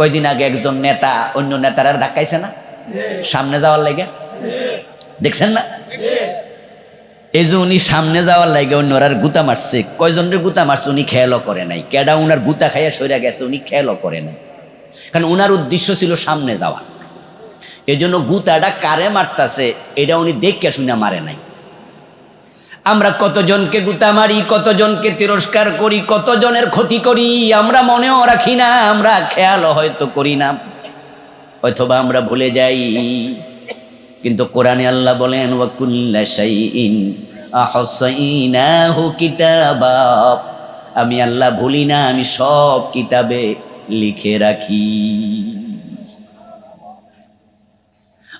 কয়দিন আগে একজন নেতা অন্য নেতারা ধাক্কাইছে না? সামনে যাওয়ার লাগে? দেখছেন না? এই যে উনি সামনে যাওয়ার লাগে অন্যরা গুতা মারছে কয়জনের গুতা মারছে উনি খেয়ালও করে নাই। কেডা উনার গুতা খাইয়া সইরা গেছে উনি খেয়ালও করে নাই। কারণ উনার উদ্দেশ্য ছিল সামনে যাওয়া। এই জন্য গুতাটা কারে মারতাছে, এটা উনি দেখে শুনে মারে নাই। আমরা কতজনকে গুতা মারি, কতজনকে তিরস্কার করি, কতজনের ক্ষতি করি, আমরা মনেও রাখি না, আমরা খেয়াল হয়তো করি না। অথবা আমরা ভুলে যাই। কিন্তু কোরআনে আল্লাহ বলেন আমি আল্লাহ ভুলি না, আমি সব কিতাবে লিখে রাখি।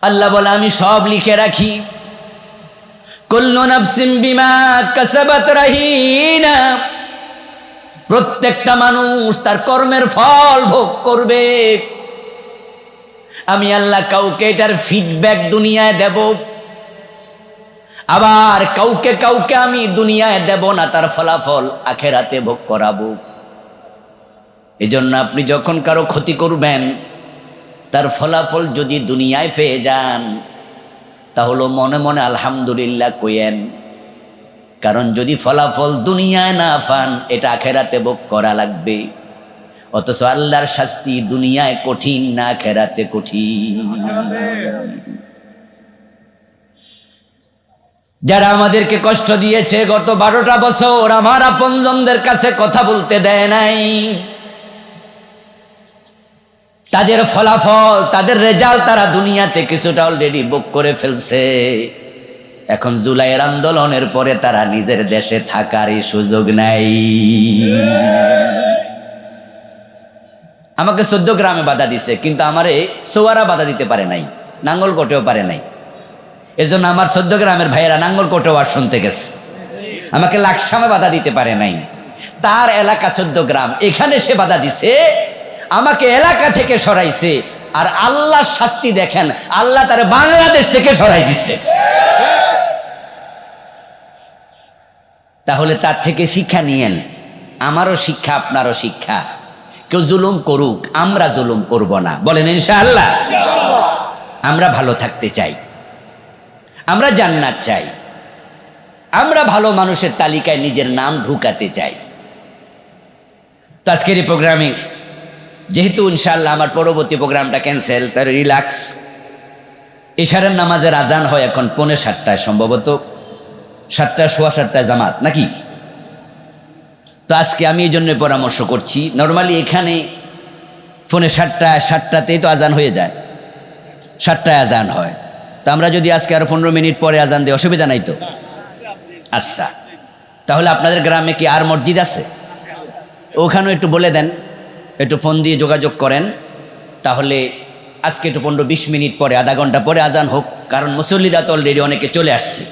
আল্লাহ বলে, আমি সব লিখে রাখি। কুল্লু বিমা কাসাবাত প্রত্যেকটা মানুষ তার কর্মের ফল ভোগ করবে। আমি আল্লাহ কাউকে এটার ফিডব্যাক দুনিয়ায় দেব। আবার কাউকে কাউকে আমি দুনিয়ায় দেব না, তার ফলাফল আখেরাতে ভোগ করাবো। এজন্য আপনি যখন কারও ক্ষতি করবেন, তার ফলাফল যদি দুনিয়ায় পেয়ে যান তাহলে মনে মনে আলহামদুলিল্লাহ কইয়েন। কারণ যদি ফলাফল দুনিয়ায় না পান, এটা আখেরাতে ভোগ করা লাগবে। অথচ আল্লাহর শাস্তি দুনিয়ায় কঠিন, না খেরাতে কঠিন। যারা আমাদেরকে কষ্ট দিয়েছে, গত বারোটা বছর আমার আপনজনদের কাছে কথা বলতে দেয় নাই। তাদের ফলাফল, তাদের রেজাল্ট তারা দুনিয়াতে কিছুটা অলরেডি বুক করে ফেলছে। এখন জুলাইয়ের আন্দোলনের পরে তারা নিজের দেশে থাকারই সুযোগ নাই আমাকে চোদ্দ গ্রামে বাধা দিছে, কিন্তু আমারে সোয়ারা বাধা দিতে পারে নাই নাঙ্গল কোটেও পারে নাই। এজন্য আমার চোদ্দ গ্রামের ভাইয়েরা নাঙ্গল কোটেও আর শুনতে গেছে। আমাকে লাকসামে বাধা দিতে পারে নাই। তার এলাকা চোদ্দ গ্রাম, এখানে সে বাধা দিছে আমাকে এলাকা থেকে সরাইছে। আর আল্লাহ শাস্তি দেখেন, আল্লাহ তার বাংলাদেশ থেকে সরাই দিছে। তাহলে তার থেকে শিক্ষা নিয়েন, আমারও শিক্ষা, আপনারও শিক্ষা। কেউ জুলুম করুক, আমরা জুলুম করব না। বলেন, ইনশাআল্লাহ। আমরা ভালো থাকতে চাই। আমরা জান্নাত চাই। আমরা ভালো মানুষের তালিকায় নিজের নাম ঢুকাতে চাই। তো আজকের এই প্রোগ্রামে যেহেতু ইনশাল্লাহ আমার পরবর্তী প্রোগ্রামটা ক্যান্সেল, তার রিল্যাক্স। এশারের নামাজের আজান হয় এখন পৌনে সাতটায় সম্ভবত। সাতটা সোয়া সাতটায় জামাত, নাকি? তো আজকে আমি এই জন্য পরামর্শ করছি, নর্মালি এখানে ফোনে সাতটায়, সাতটাতেই তো আজান হয়ে যায়। সাতটায় আজান হয়। তো আমরা যদি আজকে আরও পনেরো মিনিট পরে আজান দিই, অসুবিধা নাই তো? আচ্ছা। তাহলে আপনাদের গ্রামে কি আর মসজিদ আছে? ওখানেও একটু বলে দেন। একটু ফোন দিয়ে যোগাযোগ করেন, তাহলে আজকে একটু পনেরো বিশ মিনিট পরে, আধা ঘণ্টা পরে আজান হোক, কারণ মুসল্লিরা তো অলরেডি অনেকে চলে আসছে।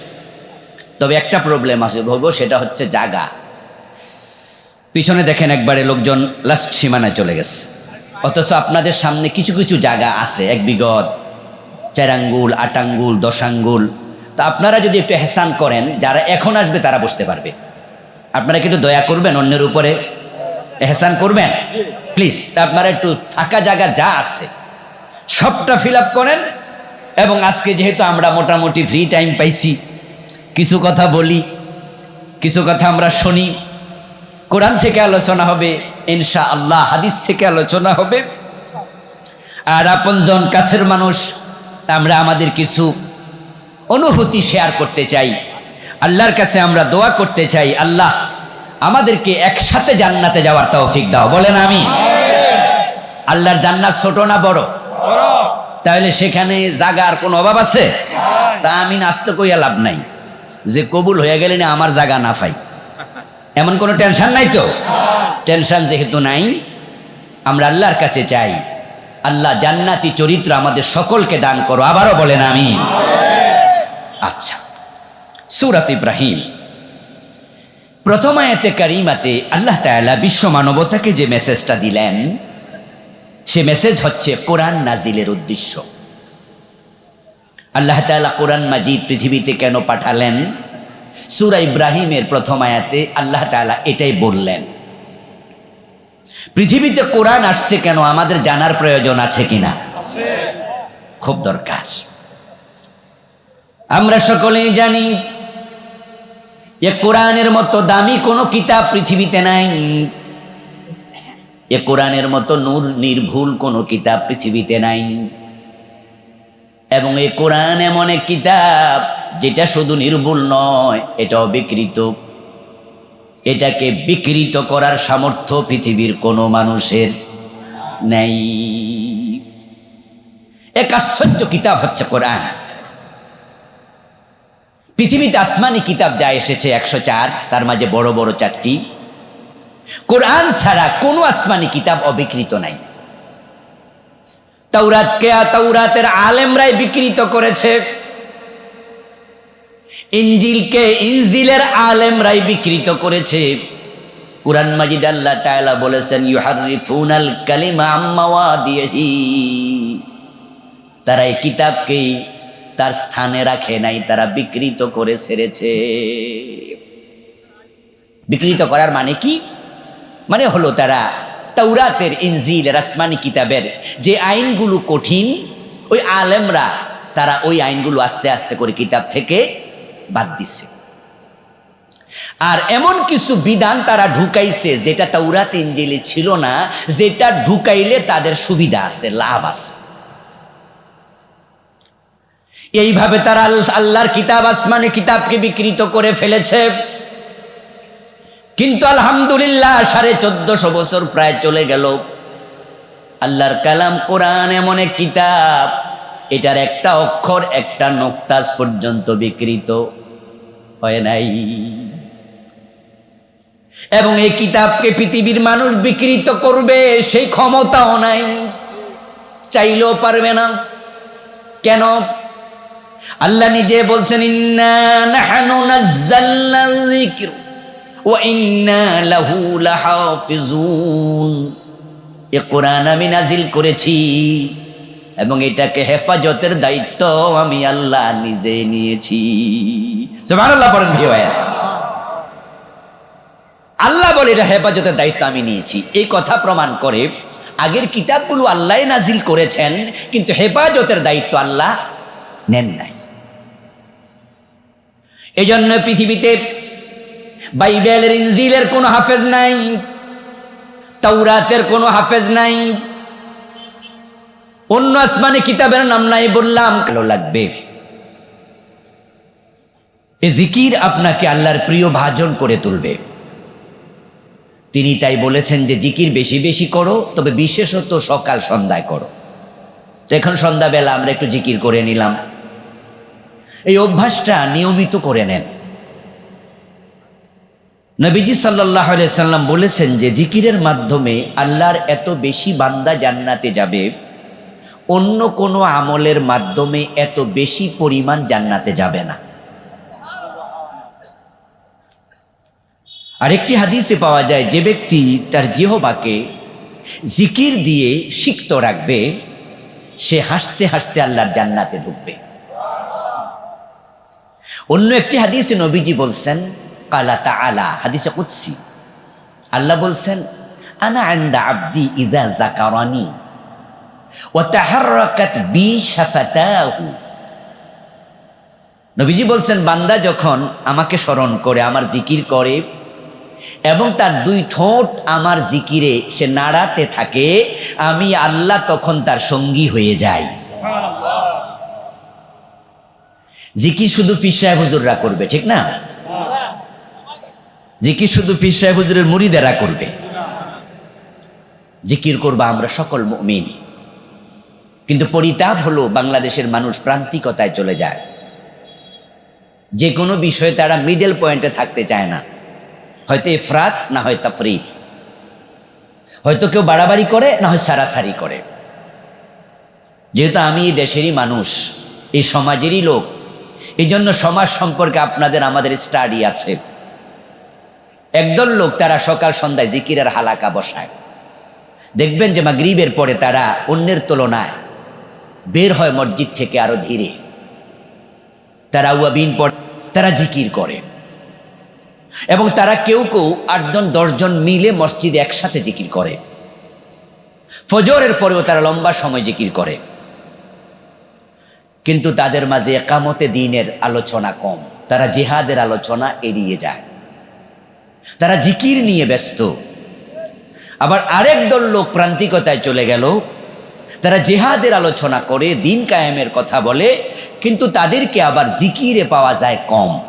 তবে একটা প্রবলেম আছে ভাবো সেটা হচ্ছে জাগা পিছনে দেখেন একবারে লোকজন লাস্ট সীমানায় চলে গেছে। অথচ আপনাদের সামনে কিছু কিছু জায়গা আছে, এক বিগত চার আঙ্গুল আট আঙ্গুল দশ আঙ্গুল তা আপনারা যদি একটু হেসান করেন, যারা এখন আসবে তারা বসতে পারবে। আপনারা কিন্তু দয়া করবেন অন্যের উপরে এহসান করবেন? প্লিজ আপনারা একটু ফাঁকা জায়গা যা আছে, সবটা ফিল করেন। এবং আজকে যেহেতু আমরা মোটামুটি ফ্রি টাইম পাইছি, কিছু কথা বলি, কিছু কথা আমরা শুনি, কোরআন থেকে আলোচনা হবে ইনশা আল্লাহ হাদিস থেকে আলোচনা হবে। আর আপনজন কাছের মানুষ, আমরা আমাদের কিছু অনুভূতি শেয়ার করতে চাই। আল্লাহর কাছে আমরা দোয়া করতে চাই, আল্লাহ আমাদেরকে একসাথে জান্নাতে যাওয়ার তৌফিক দাও। বলেন আমি আল্লাহর জান্নাত ছোট না বড়? তাহলে সেখানে জাগার কোনো অভাব আছে? তা আমি নাস্ত কইয়া লাভ নাই। যে কবুল হয়ে গেলে না আমার জাগা না পাই। এমন কোনো টেনশন নাই তো? টেনশন যেহেতু নাই আমরা আল্লাহর কাছে চাই। আল্লাহ জান্নাতি চরিত্র আমাদের সকলকে দান করো। আবারও বলেন আমি আচ্ছা। সুরাত ইব্রাহিম। প্রথম আয়াতে কারিমাতে আল্লাহ তাআলা বিশ্ব মানবতাকে যে মেসেজটা দিলেন, সে মেসেজ হচ্ছে কোরআন নাজিলের উদ্দেশ্য। আল্লাহ তাআলা কোরআন মাজিদ পৃথিবীতে কেন পাঠালেন? সূরা ইব্রাহিমের প্রথম আয়াতে আল্লাহ তাআলা এটাই বললেন। পৃথিবীতে কোরআন আসছে কেন? আমাদের জানার প্রয়োজন আছে কিনা? খুব দরকার। আমরা সকলেই জানি এ কোরআনের মতো দামি কোনো কিতাব পৃথিবীতে নাই। এ কোরআনের মতো নূর নির্ভুল কোনো কিতাব পৃথিবীতে নাই। এবং এই কোরআন এমন এক কিতাব যেটা শুধু নির্ভুল নয় এটা অবিকৃত এটাকে বিকৃত করার সামর্থ্য পৃথিবীর কোনো মানুষের নেই। এক আশ্চর্য কিতাব হচ্ছে কোরআন। পৃথিবীতে আসমানি কিতাব যা এসেছে একশো চার, তার মাঝে বড় বড় চারটি। কোরআন ছাড়া কোনো আসমানি কিতাব অবিকৃত নাই। তাওরাতকে তাওরাতের আলেমরাই বিকৃত করেছে। ইঞ্জিলকে ইনজিলের আলেমরাই বিকৃত করেছে। কুরআন মাজিদ আল্লাহ তাআলা বলেছেন, ইউহারিফুনাল কালিমা আম্মা ওয়াদিহি। তারা এই কিতাবকে তার স্থানে রাখে নাই, তারা বিকৃত করে ছেড়েছে। বিকৃত করার মানে কি? মানে হলো তারা তৌরাতের ইনজিল, রাসমানি কিতাবের যে আইনগুলো কঠিন, ওই আলেমরা তারা ওই আইনগুলো আস্তে আস্তে করে কিতাব থেকে বাদ দিছে। আর এমন কিছু বিধান তারা ঢুকাইছে যেটা তাওরাত, ইনজিলে ছিল না, যেটা ঢুকাইলে তাদের সুবিধা আছে, লাভ আছে। এইভাবে তারা আল- আল্লাহর কিতাব আসমানি কিতাবকে বিকৃত করে ফেলেছে। কিন্তু আলহামদুলিল্লাহ সাড়ে চোদ্দশো বছর প্রায় চলে গেল। আল্লাহর কালাম কোরআন এমন এক কিতাব, এটার একটা অক্ষর, একটা নোক্তাজ পর্যন্ত বিকৃত। হয় নাই। এবং এই কিতাবকে পৃথিবীর মানুষ বিকৃত করবে, সেই ক্ষমতাও নাই। চাইলেও পারবে না। কেন? আল্লাহ নিজে বলছেন এ কোরআন আমি নাজিল করেছি এবং এটাকে হেফাজতের দায়িত্ব আমি আল্লাহ নিজে নিয়েছি। ভাইয়া। আল্লাহ বলে এটা হেফাজতের দায়িত্ব আমি নিয়েছি। এই কথা প্রমাণ করে আগের কিতাবগুলো আল্লাহ নাজিল করেছেন, কিন্তু হেফাজতের দায়িত্ব আল্লাহ নেন নাই। এই জন্য পৃথিবীতে বাইবেলের ইনজিলের কোনো হাফেজ নাই, তাওরাতের কোনো হাফেজ নাই, অন্য আসমানি কিতাবের নাম নাই বললাম কেন লাগবে। এ জিকির আপনাকে আল্লাহর প্রিয় ভাজন করে তুলবে। তিনি তাই বলেছেন যে জিকির বেশি বেশি করো, তবে বিশেষত সকাল সন্ধ্যায় করো। তো এখন সন্ধ্যাবেলা আমরা একটু জিকির করে নিলাম। এই অভ্যাসটা নিয়মিত করে নেন। নবীজি সাল্লাহ সাল্লাম বলেছেন যে জিকিরের মাধ্যমে আল্লাহর এত বেশি বান্দা জান্নাতে যাবে, অন্য কোনো আমলের মাধ্যমে এত বেশি পরিমাণ জান্নাতে যাবে না। আরেকটি হাদিসে পাওয়া যায়, যে ব্যক্তি তার জিহবাকে জিকির দিয়ে সিক্ত রাখবে, সে হাসতে হাসতে আল্লাহর জান্নাতে ঢুকবে। অন্য একটি হাদিসে নবীজি বলছেন, কালা তা আলা হাদিসে কুৎসি আল্লাহ বলছেন, আনা আন্দা আব্দি ইজা জাকারানি ও তাহাররাকাত বি শাফাতাহু নবীজি বলছেন, বান্দা যখন আমাকে স্মরণ করে, আমার জিকির করে এবং তার দুই ঠোঁট আমার জিকিরে সে নাড়াতে থাকে, আমি আল্লাহ তখন তার সঙ্গী হয়ে যাই। জিকির শুধু পীর সাহেব হুজুররা করবে, ঠিক না? জিকির শুধু পীর সাহেব হুজুরের মুড়িদেরা করবে। জিকির করবা আমরা সকল মুমিন। কিন্তু পরিতাপ হলো বাংলাদেশের মানুষ প্রান্তিকতায় চলে যায়। যে কোনো বিষয়ে তারা মিডল পয়েন্টে থাকতে চায় না। হয়তো ইফরাত না হয় তাফরিদ। হয়তো কেউ বাড়াবাড়ি করে, না হয় সারাসারি করে। যেহেতু আমি এই দেশেরই মানুষ, এই সমাজেরই লোক এই জন্য সমাজ সম্পর্কে আপনাদের আমাদের স্টাডি আছে। একদল লোক তারা সকাল সন্ধ্যায় জিকিরের হালাকা বসায়। দেখবেন যে মাগরিবের পরে তারা অন্যের তুলনায় বের হয় মসজিদ থেকে আরও ধীরে। তারা উয়াবিন পড়ে তারা জিকির করে। এবং তারা কেউ কেউ আটজন, দশজন মিলে মসজিদে একসাথে জিকির করে। ফজরের পরেও তারা লম্বা সময় জিকির করে। কিন্তু তাদের মাঝে একামতে দিনের আলোচনা কম। তারা জেহাদের আলোচনা এড়িয়ে যায়। তারা জিকির নিয়ে ব্যস্ত। আবার আরেক দল লোক প্রান্তিকতায় চলে গেল। তারা জেহাদের আলোচনা করে, দিন কায়েমের কথা বলে, কিন্তু তাদেরকে আবার জিকিরে পাওয়া যায় কম।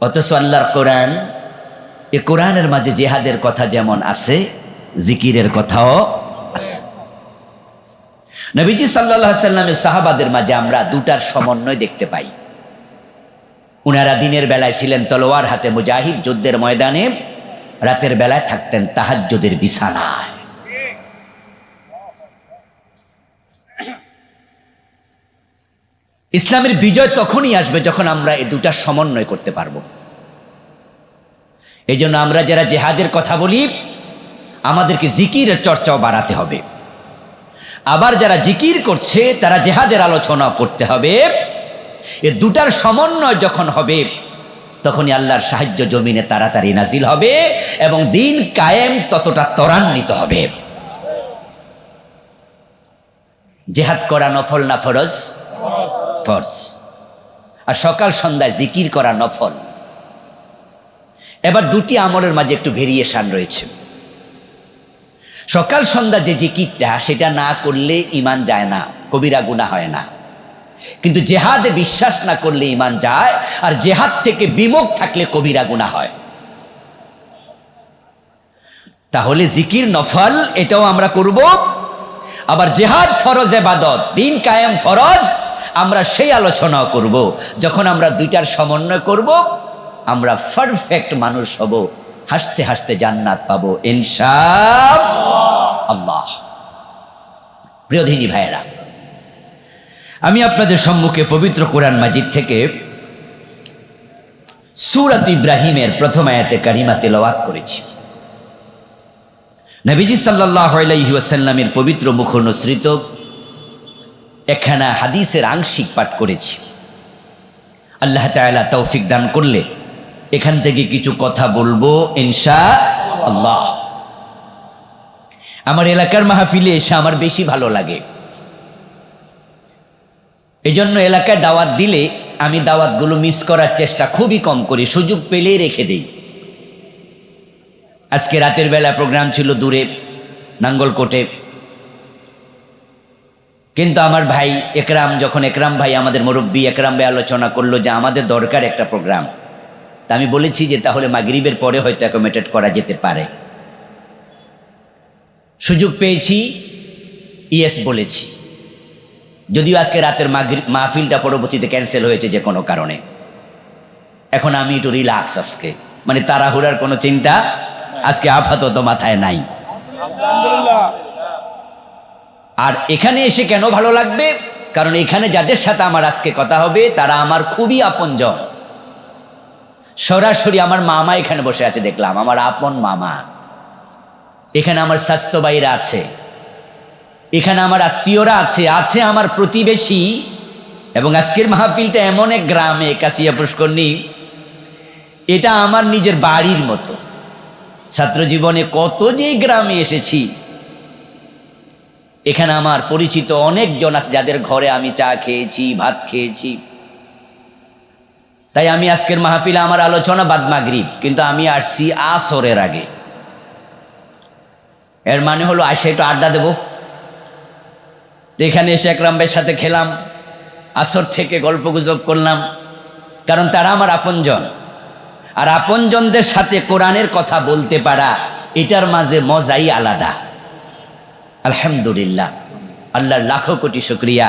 অথচ আল্লাহর কোরআন, এ কোরআনের মাঝে জেহাদের কথা যেমন আছে, জিকিরের কথাও আছে। নবীজি সাল্লাহ সাল্লামের সাহাবাদের মাঝে আমরা দুটার সমন্বয় দেখতে পাই। উনারা দিনের বেলায় ছিলেন তলোয়ার হাতে মুজাহিদ, যুদ্ধের ময়দানে রাতের বেলায় থাকতেন তাহাজ্জুদের বিছানায়। ইসলামের বিজয় তখনই আসবে যখন আমরা এই দুটা সমন্বয় করতে পারব। এই আমরা যারা জেহাদের কথা বলি, আমাদেরকে জিকিরের চর্চাও বাড়াতে হবে। আবার যারা জিকির করছে, তারা জেহাদের আলোচনা করতে হবে। এ দুটার সমন্বয় যখন হবে, তখনই আল্লাহর সাহায্য জমিনে তাড়াতাড়ি নাজিল হবে এবং দিন কায়েম ততটা ত্বরান্বিত হবে। জেহাদ করা নফল না ফরজ? ফরজ। আর সকাল সন্ধ্যায় জিকির করা নফল। এবার দুটি আমলের মাঝে একটু ভেরিয়েশান রয়েছে। সকাল সন্ধ্যা যে জিকিরটা, সেটা না করলে ইমান যায় না, কবিরা গুণা হয় না। কিন্তু জেহাদে বিশ্বাস না করলে ইমান যায়, আর জেহাদ থেকে বিমুখ থাকলে কবিরা গুণা হয়। তাহলে জিকির নফল, এটাও আমরা করব। আবার জেহাদ ফরজ এবাদত দিন কায়েম ফরজ, আমরা সেই আলোচনাও করব। যখন আমরা দুইটার সমন্বয় করব, আমরা পারফেক্ট মানুষ হব। হাসতে হাসতে জান্নাত পাবো ইনশা আল্লাহ। প্রিয়ধিনী ভাইয়েরা, আমি আপনাদের সম্মুখে পবিত্র কোরআন মাজিদ থেকে সুরাত ইব্রাহিমের প্রথম আয়াতে কারিমা তেলাওয়াত করেছি। নবীজি সাল্লাহ আলাইসাল্লামের পবিত্র মুখ অনুসৃত একখানা হাদিসের আংশিক পাঠ করেছি। আল্লাহ তৌফিক দান করলে এখান থেকে কিছু কথা বলব, ইনশা আল্লাহ। আমার এলাকার মাহফিলে এসে আমার বেশি ভালো লাগে। এজন্য এলাকায় দাওয়াত দিলে আমি দাওয়াতগুলো মিস করার চেষ্টা খুবই কম করি, সুযোগ পেলেই রেখে দিই। আজকে রাতের বেলা প্রোগ্রাম ছিল দূরে, নাঙ্গলকোটে। কিন্তু আমার ভাই একরাম, যখন একরাম ভাই আমাদের মুরব্বী, একরাম ভাই আলোচনা করল যে আমাদের দরকার একটা প্রোগ্রাম তা আমি বলেছি যে তাহলে মাগরিবের পরে হয়তো অ্যাকোমেটেড করা যেতে পারে। সুযোগ পেয়েছি ইয়েস বলেছি। যদিও আজকে রাতের মাহফিলটা পরবর্তীতে ক্যান্সেল হয়েছে যে কোনো কারণে। এখন আমি একটু রিল্যাক্স আজকে। মানে তাড়াহুড়ার কোনো চিন্তা আজকে আপাতত মাথায় নাই। আর এখানে এসে কেন ভালো লাগবে? কারণ এখানে যাদের সাথে আমার আজকে কথা হবে, তারা আমার খুবই আপনজন। সরাসরি আমার মামা এখানে বসে আছে, দেখলাম। আমার আপন মামা। এখানে আমার স্বাস্থ্য বাইরা আছে। এখানে আমার আত্মীয়রা আছে আছে আমার প্রতিবেশী। এবং আজকের মাহফিলটা এমন এক গ্রামে, কাশিয়া পুষ্করণী। এটা আমার নিজের বাড়ির মতো। ছাত্র জীবনে কত যে গ্রামে এসেছি। এখানে আমার পরিচিত অনেকজন আছে, যাদের ঘরে আমি চা খেয়েছি, ভাত খেয়েছি। তাই আমি আজকের মাহফিলে আমার আলোচনা বাদ মাগরিব, কিন্তু আমি আসছি আসরের আগে। এর মানে হলো আসে একটু আড্ডা দেব। তো এখানে এসে একরাম ভাইয়ের সাথে খেলাম, আসর থেকে গল্প গুজব করলাম, কারণ তারা আমার আপনজন। আর আপনজনদের সাথে কোরআনের কথা বলতে পারা, এটার মাঝে মজাই আলাদা। আলহামদুলিল্লাহ, আল্লাহর লাখো কোটি শুক্রিয়া,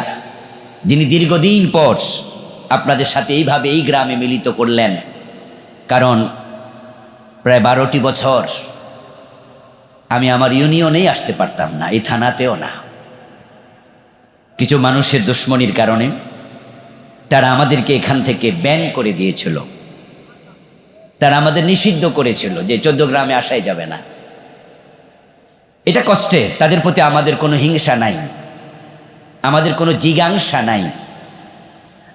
যিনি দীর্ঘদিন পর আপনাদের সাথে এইভাবে এই গ্রামে মিলিত করলেন। কারণ প্রায় বারোটি বছর আমি আমার ইউনিয়নেই আসতে পারতাম না, এই থানাতেও না। কিছু মানুষের দুশ্মনির কারণে তারা আমাদেরকে এখান থেকে ব্যান করে দিয়েছিল। তারা আমাদের নিষিদ্ধ করেছিল যে চোদ্দ গ্রামে আসাই যাবে না। এটা কষ্টে, তাদের প্রতি আমাদের কোনো হিংসা নাই। আমাদের কোনো জিজ্ঞাংসা নাই।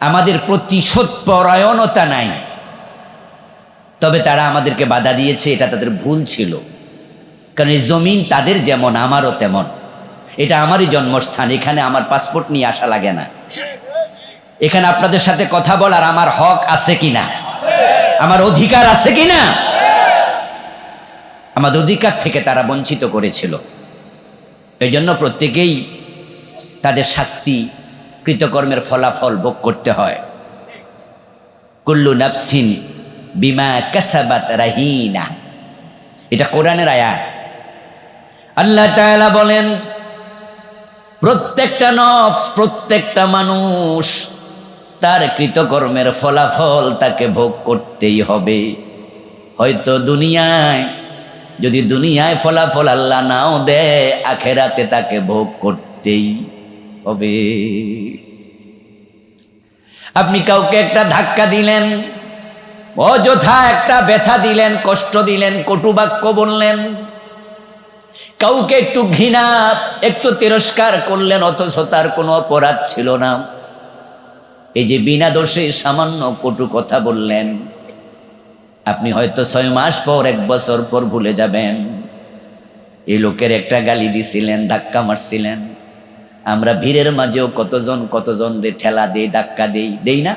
আমাদের প্রতিশোধ পরায়ণতা নাই। তবে তারা আমাদেরকে বাধা দিয়েছে, এটা তাদের ভুল ছিল। কারণ জমিন তাদের যেমন, আমারও তেমন। এটা আমারই জন্মস্থান, এখানে আমার পাসপোর্ট নিয়ে আসা লাগে না। এখানে আপনাদের সাথে কথা বলার আমার হক আছে কি না? আমার অধিকার আছে কি না? আমার অধিকার থেকে তারা বঞ্চিত করেছিল। এই জন্য প্রত্যেকেই তাদের শাস্তি কৃতকর্মের ফলাফল ভোগ করতে হয়। কুল্লু নাফসিন বিমা কাসাবাত রাহিনা। এটা কোরআনের আয়াত। আল্লাহ তাআলা বলেন, প্রত্যেকটা নফস, প্রত্যেকটা মানুষ তার কৃতকর্মের ফলাফল তাকে ভোগ করতেই হবে। হয়তো দুনিয়ায়, যদি দুনিয়ায় ফলাফল আল্লাহ নাও দেয়, আখেরাতে তাকে ভোগ করতেই হবে। আপনি কাউকে একটা ধাক্কা দিলেন, অযথা একটা ব্যথা দিলেন, কষ্ট দিলেন, কটু বাক্য বললেন। কাউকে একটু ঘৃণা, একটু তিরস্কার করলেন, অথচ তার কোনো অপরাধ ছিল না। এই যে বিনা দোষে সামান্য কটু কথা বললেন, আপনি হয়তো ছয় মাস পর, এক বছর পর ভুলে যাবেন। এই লোকের একটা গালি দিছিলেন, ধাক্কা মারছিলেন। আমরা ভিড়ের মাঝেও কতজন কতজন ঠেলা দেই ধাক্কা দেই দেই না?